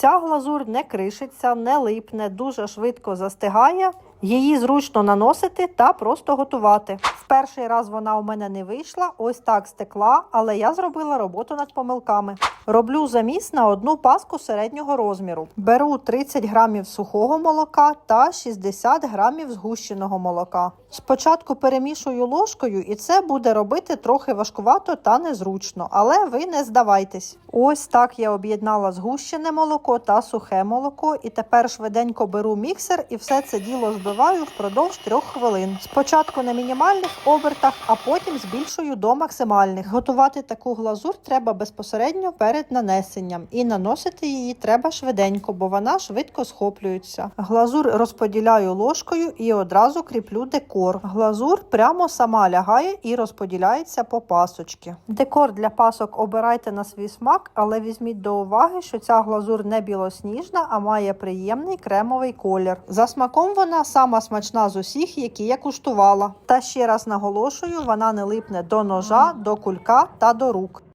Ця глазур не кришиться, не липне, дуже швидко застигає. Її зручно наносити та просто готувати. В перший раз вона у мене не вийшла, ось так стекла, але я зробила роботу над помилками. Роблю заміс на одну паску середнього розміру. Беру 30 грамів сухого молока та 60 грамів згущеного молока. Спочатку перемішую ложкою, і це буде робити трохи важкувато та незручно, але ви не здавайтесь. Ось так я об'єднала згущене молоко та сухе молоко, і тепер швиденько беру міксер і все це діло збиваю впродовж трьох хвилин. Спочатку на мінімальних обертах, а потім збільшую до максимальних. Готувати таку глазур треба безпосередньо перед нанесенням, і наносити її треба швиденько, бо вона швидко схоплюється. Глазур розподіляю ложкою і одразу кріплю декор. Глазур прямо сама лягає і розподіляється по пасочки. Декор для пасок обирайте на свій смак, але візьміть до уваги, що ця глазур не білосніжна, а має приємний кремовий колір. За смаком вона сама смачна з усіх, які я куштувала. Та ще раз наголошую, вона не липне до ножа, до кулька та до рук.